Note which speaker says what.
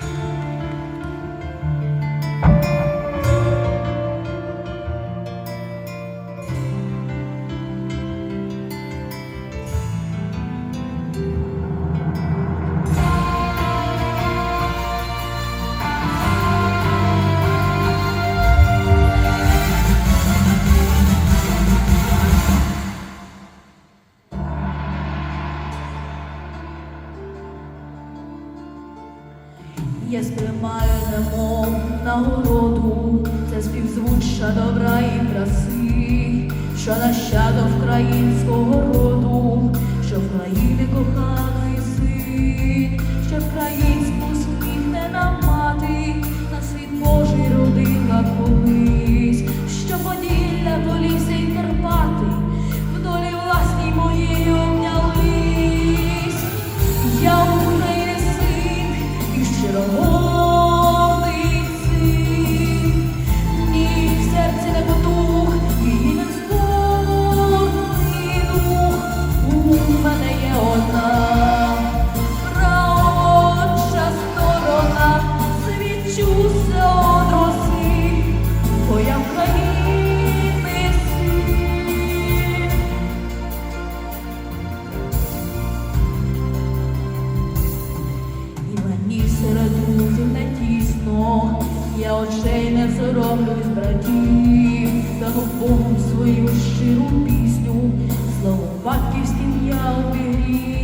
Speaker 1: thank you я сприймаю немов нагороду. тоді Дало Богом свою щиру пісню, Слово батьківським я обігрів.